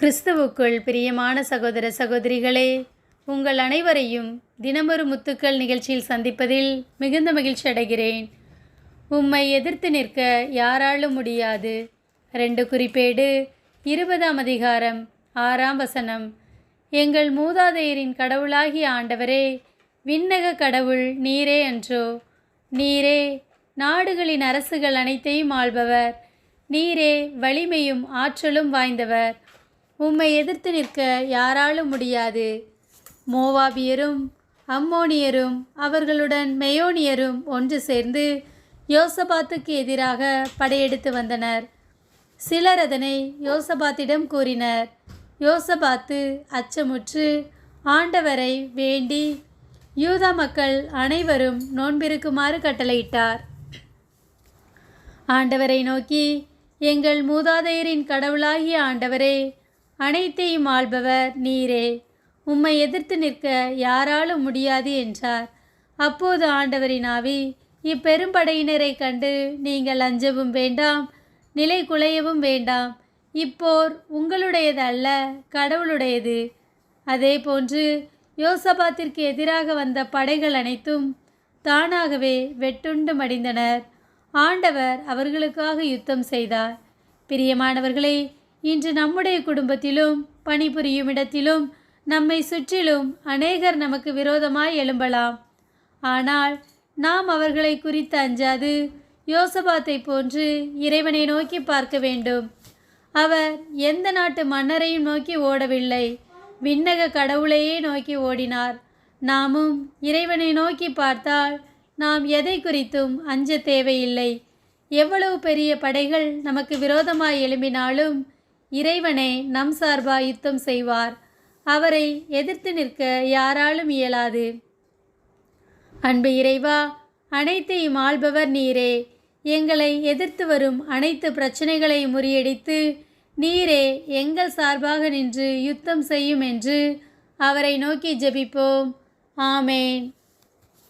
கிறிஸ்துவுக்குள் பிரியமான சகோதர சகோதரிகளே உங்கள் அனைவரையும் தினமொரு முத்துக்கள் நிகழ்ச்சியில் சந்திப்பதில் மிகுந்த மகிழ்ச்சி அடைகிறேன். உம்மை எதிர்த்து நிற்க யாராலும் முடியாது. ரெண்டு குறிப்பேடு இருபதாம் அதிகாரம் ஆறாம் வசனம். எங்கள் மூதாதையரின் கடவுளாகிய ஆண்டவரே விண்ணக கடவுள் நீரே அன்றோ. நீரே நாடுகளின் அரசுகள் அனைத்தையும் ஆள்பவர். நீரே வலிமையும் ஆற்றலும் வாய்ந்தவர். உம்மை எதிர்த்து நிற்க யாராலும் முடியாது. மோவாபியரும் அம்மோனியரும் அவர்களுடன் மெயோனியரும் ஒன்று சேர்ந்து யோசபாத்துக்கு எதிராக படையெடுத்து வந்தனர். சிலர் அதனை யோசபாத்திடம் கூறினர். யோசபாத்து அச்சமுற்று ஆண்டவரை வேண்டி யூதா மக்கள் அனைவரும் நோன்பிருக்குமாறு கட்டளையிட்டார். ஆண்டவரை நோக்கி எங்கள் மூதாதையரின் கடவுளாகிய ஆண்டவரே அனைத்தையும் ஆள்பவர் நீரே. உம்மை எதிர்த்து நிற்க யாராலும் முடியாது என்றார். அப்போது ஆண்டவரின் ஆவி இப்பெரும்படையினரை கண்டு நீங்கள் அஞ்சவும் வேண்டாம் நிலை குலையவும் வேண்டாம். இப்போர் உங்களுடையது அல்ல கடவுளுடையது. அதே போன்று யோசபாத்திற்கு எதிராக வந்த படைகள் அனைத்தும் தானாகவே வெட்டுண்டு மடிந்தனர் ஆண்டவர் அவர்களுக்காக யுத்தம் செய்தார். பிரியமானவர்களே இன்று நம்முடைய குடும்பத்திலும் பணிபுரியும் இடத்திலும் நம்மை சுற்றிலும் அநேகர் நமக்கு விரோதமாய் எழும்பலாம். ஆனால் நாம் அவர்களை குறித்து அஞ்சாது யோசபாத்தை போன்று இறைவனை நோக்கி பார்க்க வேண்டும். அவர் எந்த நாட்டு மன்னரையும் நோக்கி ஓடவில்லை. விண்ணக கடவுளையே நோக்கி ஓடினார். நாமும் இறைவனை நோக்கி பார்த்தால் நாம் எதை குறித்தும் அஞ்ச தேவையில்லை. எவ்வளவு பெரிய படைகள் நமக்கு விரோதமாய் எழும்பினாலும் இறைவனே நம் சார்பாக யுத்தம் செய்வார். அவரை எதிர்த்து நிற்க யாராலும் இயலாது. அன்பு இறைவா அனைத்தையும் ஆள்பவர் நீரே. எங்களை எதிர்த்து வரும் அனைத்து பிரச்சனைகளை முறியடித்து நீரே எங்கள் சார்பாக நின்று யுத்தம் செய்யும் என்று அவரை நோக்கி ஜெபிப்போம். ஆமேன்.